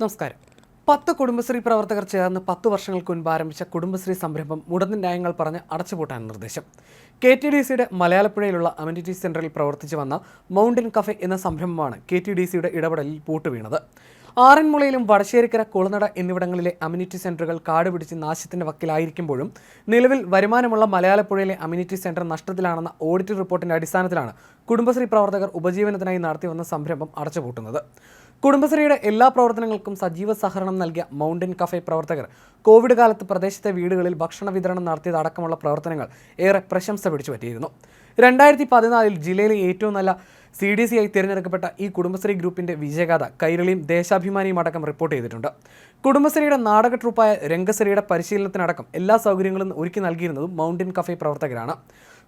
നമസ്കാരം. പത്ത് കുടുംബശ്രീ പ്രവർത്തകർ ചേർന്ന് പത്ത് വർഷങ്ങൾക്ക് മുൻപ് ആരംഭിച്ച കുടുംബശ്രീ സംരംഭം മുടന്ത ന്യായങ്ങൾ പറഞ്ഞ് അടച്ചുപൂട്ടാൻ നിർദ്ദേശം. കെ ടി ഡി സിയുടെ മലയാളപ്പുഴയിലുള്ള അമ്യൂണിറ്റി സെന്ററിൽ പ്രവർത്തിച്ചു വന്ന മൗണ്ടൻ കഫെ എന്ന സംരംഭമാണ് കെ ടി ഡി സിയുടെ ഇടപെടലിൽ പൂട്ടുവീണത്. ആറന്മുളയിലും വടശ്ശേരിക്കര കുളനട എന്നിവിടങ്ങളിലെ അമ്യൂണിറ്റി സെന്ററുകൾ കാട് പിടിച്ച് നാശത്തിന്റെ വക്കിലായിരിക്കുമ്പോഴും നിലവിൽ വരുമാനമുള്ള മലയാളപ്പുഴയിലെ അമ്യൂണിറ്റി സെന്റർ നഷ്ടത്തിലാണെന്ന ഓഡിറ്റ് റിപ്പോർട്ടിന്റെ അടിസ്ഥാനത്തിലാണ് കുടുംബശ്രീ പ്രവർത്തകർ ഉപജീവനത്തിനായി നടത്തി വന്ന സംരംഭം അടച്ചുപൂട്ടുന്നത്. കുടുംബശ്രീയുടെ എല്ലാ പ്രവർത്തനങ്ങൾക്കും സജീവ സഹകരണം നൽകിയ മൗണ്ടൻ കഫേ പ്രവർത്തകർ കോവിഡ് കാലത്ത് പ്രദേശത്തെ വീടുകളിൽ ഭക്ഷണ വിതരണം നടത്തിയതടക്കമുള്ള പ്രവർത്തനങ്ങൾ ഏറെ പ്രശംസ പിടിച്ചു പറ്റിയിരുന്നു. രണ്ടായിരത്തി പതിനാലിൽ ജില്ലയിലെ ഏറ്റവും നല്ല സി ഡി സി ആയി തിരഞ്ഞെടുക്കപ്പെട്ട ഈ കുടുംബശ്രീ ഗ്രൂപ്പിന്റെ വിജയഗാഥ കൈരളിയും ദേശാഭിമാനിയും അടക്കം റിപ്പോർട്ട് ചെയ്തിട്ടുണ്ട്. കുടുംബശ്രീയുടെ നാടക ട്രൂപ്പായ രംഗശ്രീയുടെ പരിശീലനത്തിനടക്കം എല്ലാ സൗകര്യങ്ങളും ഒരുക്കി നൽകിയിരുന്നതും മൗണ്ടൻ കഫേ പ്രവർത്തകരാണ്.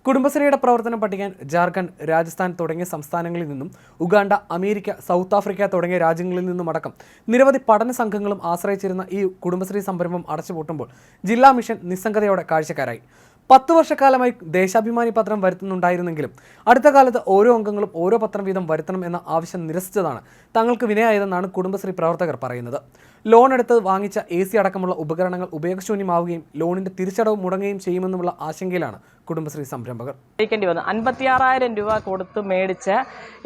കുടുംബശ്രീയുടെ പ്രവർത്തനം പഠിക്കാൻ ജാർഖണ്ഡ് രാജസ്ഥാൻ തുടങ്ങിയ സംസ്ഥാനങ്ങളിൽ നിന്നും ഉഗാണ്ട അമേരിക്ക സൗത്ത് ആഫ്രിക്ക തുടങ്ങിയ രാജ്യങ്ങളിൽ നിന്നും അടക്കം നിരവധി പഠന സംഘങ്ങളും ആശ്രയിച്ചിരുന്ന ഈ കുടുംബശ്രീ സംരംഭം അടച്ചുപൂട്ടുമ്പോൾ ജില്ലാ മിഷൻ നിസ്സംഗതയോടെ കാഴ്ചക്കാരായി. പത്ത് വർഷക്കാലമായി ദേശാഭിമാനി പത്രം വരുത്തുന്നുണ്ടായിരുന്നെങ്കിലും അടുത്ത കാലത്ത് ഓരോ അംഗങ്ങളും ഓരോ പത്രം വീതം വരുത്തണം എന്ന ആവശ്യം നിരസിച്ചതാണ് തങ്ങൾക്ക് വിനയായതെന്നാണ് കുടുംബശ്രീ പ്രവർത്തകർ പറയുന്നത്. ലോൺ എടുത്ത് വാങ്ങിച്ച എ സി അടക്കമുള്ള ഉപകരണങ്ങൾ ഉപയോഗശൂന്യമാവുകയും ലോണിന്റെ തിരിച്ചടവ് മുടങ്ങുകയും ചെയ്യുമെന്നുള്ള ആശങ്കയിലാണ് കുടുംബശ്രീ സംരംഭകർ. മേടിക്കേണ്ടി വന്നു. അൻപത്തിയാറായിരം രൂപ കൊടുത്ത് മേടിച്ച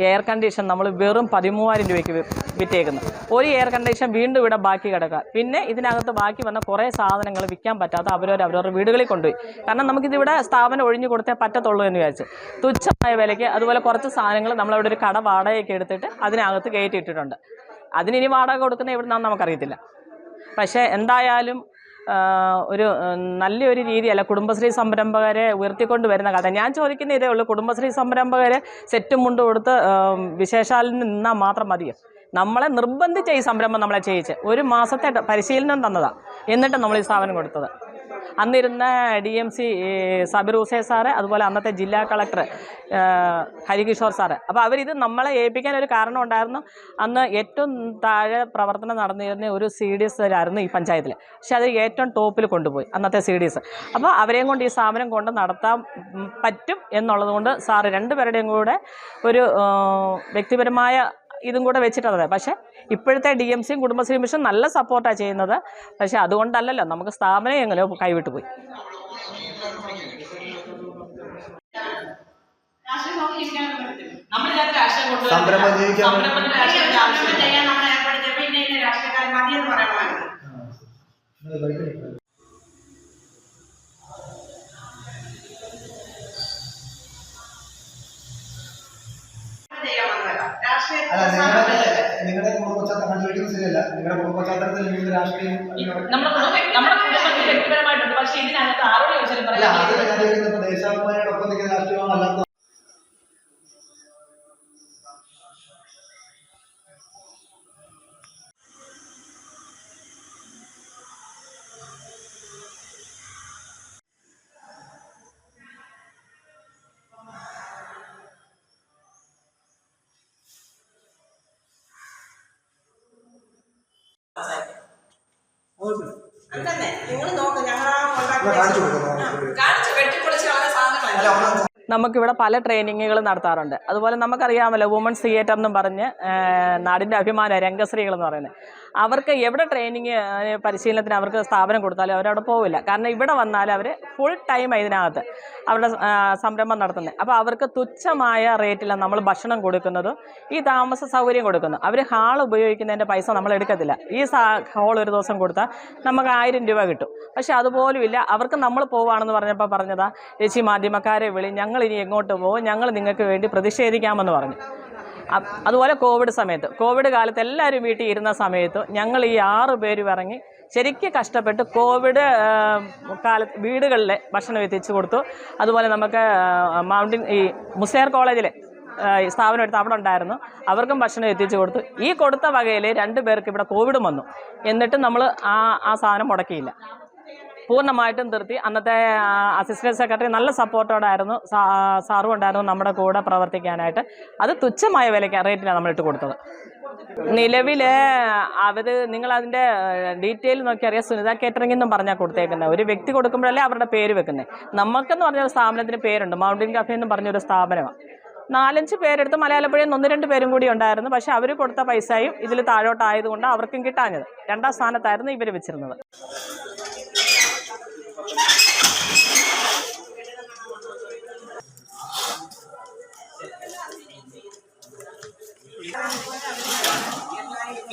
എയർ കണ്ടീഷൻ നമ്മൾ വെറും പതിമൂവായിരം രൂപയ്ക്ക് വിറ്റേക്കുന്നു. ഒരു എയർ കണ്ടീഷൻ വീണ്ടും ഇവിടെ ബാക്കി കിടക്കുക. പിന്നെ ഇതിനകത്ത് ബാക്കി വന്ന കുറേ സാധനങ്ങൾ വിൽക്കാൻ പറ്റാത്ത അവരവർ അവരവരുടെ വീടുകളിൽ കൊണ്ടുപോയി. കാരണം നമുക്കിതിവിടെ സ്ഥാപനം ഒഴിഞ്ഞു കൊടുത്തേ പറ്റത്തുള്ളൂ എന്ന് വിചാരിച്ചു. തുച്ഛമായ വിലയ്ക്ക് അതുപോലെ കുറച്ച് സാധനങ്ങൾ നമ്മളവിടെ ഒരു കട വാടകയൊക്കെ എടുത്തിട്ട് അതിനകത്ത് കയറ്റിയിട്ടിട്ടുണ്ട്. അതിനിനി വാടക കൊടുക്കുന്ന എവിടുന്നാന്ന് നമുക്കറിയത്തില്ല. പക്ഷേ എന്തായാലും ഒരു നല്ലൊരു രീതിയല്ല കുടുംബശ്രീ സംരംഭകരെ ഉയർത്തിക്കൊണ്ട് വരുന്ന കഥ. ഞാൻ ചോദിക്കുന്ന ഇതേ ഉള്ളൂ കുടുംബശ്രീ സംരംഭകരെ സെറ്റും മുണ്ട് കൊടുത്ത് വിശേഷാലിൽ നിന്നാൽ മാത്രം മതിയോ? നമ്മളെ നിർബന്ധിച്ച ഈ സംരംഭം നമ്മളെ ചെയ്യിച്ച്. ഒരു മാസത്തെ പരിശീലനം തന്നതാണ് എന്നിട്ട് നമ്മൾ ഈ സ്ഥാപനം കൊടുത്തത്. അന്നിരുന്ന D M C Sabir Hussain sir അതുപോലെ അന്നത്തെ ജില്ലാ കളക്ടർ ഹരികിഷോർ സാറ്. അപ്പോൾ അവരിത് നമ്മളെ ഏൽപ്പിക്കാൻ ഒരു കാരണം ഉണ്ടായിരുന്നു. അന്ന് ഏറ്റവും താഴെ പ്രവർത്തനം നടന്നിരുന്ന ഒരു സി ഡി എസ് ആയിരുന്നു ഈ പഞ്ചായത്തിൽ പക്ഷേ അത് ഏറ്റവും ടോപ്പിൽ കൊണ്ടുപോയി അന്നത്തെ സി ഡി എസ്. അപ്പോൾ അവരെയും കൊണ്ട് ഈ സ്ഥാപനം കൊണ്ട് നടത്താൻ പറ്റും എന്നുള്ളത് കൊണ്ട് സാറ് രണ്ടുപേരുടെയും കൂടെ ഒരു വ്യക്തിപരമായ ഇതും കൂടെ വെച്ചിട്ടത് പക്ഷേ ഇപ്പോഴത്തെ ഡി എം സിയും കുടുംബശ്രീ മിഷൻ നല്ല സപ്പോർട്ടാണ് ചെയ്യുന്നത്. പക്ഷേ അതുകൊണ്ടല്ലല്ലോ നമുക്ക് സ്ഥാപനം എങ്ങനെയോ കൈവിട്ടു പോയി. സംരംഭം ജീവിക്കാൻ രാഷ്ട്രീയക്കാരൻ മതിയെന്ന് പറയണമായിരുന്നു. നിങ്ങളുടെ നിങ്ങളുടെ കുടുംബ പശ്ചാത്തലം ശരിയല്ല. നിങ്ങളുടെ കുടുംബ പശ്ചാത്തലത്തിൽ നിങ്ങൾ രാഷ്ട്രീയം നമ്മുടെ കുടുംബ- നമ്മുടെ കുടുംബത്തിൽ വ്യക്തിപരമായിട്ടുണ്ട്. പക്ഷേ ഇതിനകത്ത് ആരോട് ചോദിച്ചാലും പറയാം. Alors, നമുക്കിവിടെ പല ട്രെയിനിങ്ങുകൾ നടത്താറുണ്ട്. അതുപോലെ നമുക്കറിയാമല്ലോ വുമൺസ് തിയേറ്റർ എന്നും പറഞ്ഞ് നാടിന്റെ അഭിമാന രംഗശ്രീകൾ എന്ന് പറയുന്നത്. അവർക്ക് എവിടെ ട്രെയിനിങ് പരിശീലനത്തിന് അവർക്ക് സ്ഥാപനം കൊടുത്താലും അവരവിടെ പോവില്ല. കാരണം ഇവിടെ വന്നാൽ അവർ ഫുൾ ടൈം ഇതിനകത്ത് അവരുടെ സംരംഭം നടത്തുന്നത് അപ്പോൾ അവർക്ക് തുച്ഛമായ റേറ്റിലാണ് നമ്മൾ ഭക്ഷണം കൊടുക്കുന്നതും ഈ താമസ സൗകര്യം കൊടുക്കുന്നു. അവർ ഹാൾ ഉപയോഗിക്കുന്നതിന്റെ പൈസ നമ്മൾ എടുക്കത്തില്ല. ഈ ഹാൾ ഒരു ദിവസം കൊടുത്താൽ നമുക്ക് ആയിരം രൂപ കിട്ടും. പക്ഷെ അതുപോലും ഇല്ല. അവർക്ക് നമ്മൾ പോവുകയാണെന്ന് പറഞ്ഞപ്പോൾ പറഞ്ഞതാ ചേച്ചി മാധ്യമക്കാരെ വിളി ഞങ്ങൾ ഇനി എങ്ങോട്ട് പോകും ഞങ്ങൾ നിങ്ങൾക്ക് വേണ്ടി പ്രതിഷേധിക്കാമെന്ന് പറഞ്ഞു. അതുപോലെ കോവിഡ് സമയത്ത്. കോവിഡ് കാലത്ത് എല്ലാവരും വീട്ടിൽ ഇരുന്ന സമയത്ത് ഞങ്ങൾ ഈ ആറ് പേര് ഇറങ്ങി ശരിക്കും കഷ്ടപ്പെട്ട് കോവിഡ് കാല കാലത്ത് വീടുകളിൽ ഭക്ഷണം എത്തിച്ചു കൊടുത്തു. അതുപോലെ നമുക്ക് മൗണ്ടിൻ ഈ മുസേർ കോളേജിലെ സ്ഥാപനം എടുത്ത് അവിടെ ഉണ്ടായിരുന്നു. അവർക്കും ഭക്ഷണം എത്തിച്ചു കൊടുത്തു. ഈ കൊടുത്ത വകയിൽ രണ്ട് പേർക്ക് ഇവിടെ കോവിഡും വന്നു. എന്നിട്ട് നമ്മൾ ആ ആ സാധനം മുടക്കിയില്ല. പൂർണമായിട്ടും നിർത്തി. അന്നത്തെ അസിസ്റ്റന്റ് സെക്രട്ടറി നല്ല സപ്പോർട്ടോടായിരുന്നു. സാറും ഉണ്ടായിരുന്നു നമ്മുടെ കൂടെ പ്രവർത്തിക്കാനായിട്ട്. അത് തുച്ഛമായ വിലയ്ക്ക് റേറ്റിനാണ് നമ്മൾ ഇട്ട് കൊടുത്തത്. നിലവിൽ അവർ നിങ്ങൾ അതിന്റെ ഡീറ്റെയിൽ നോക്കി അറിയാം. സുനിത കേറ്ററിംഗ് എന്നും പറഞ്ഞാൽ കൊടുത്തേക്കുന്നത് ഒരു വ്യക്തി കൊടുക്കുമ്പോഴല്ലേ അവരുടെ പേര് വെക്കുന്നത് നമുക്കെന്ന് പറഞ്ഞ ഒരു സ്ഥാപനത്തിന് പേരുണ്ട്. മൗണ്ടൻ കഫേ എന്ന് പറഞ്ഞൊരു സ്ഥാപനമാണ് നാലഞ്ച് പേരെടുത്ത് മലയാളപ്പുഴയിൽ നിന്ന് ഒന്ന് രണ്ട് പേരും കൂടി ഉണ്ടായിരുന്നു. പക്ഷെ അവർ കൊടുത്ത പൈസയും ഇതിൽ താഴോട്ടായതുകൊണ്ട് അവർക്കും കിട്ടാഞ്ഞത്. രണ്ടാം സ്ഥാനത്തായിരുന്നു ഇവർ വെച്ചിരുന്നത്.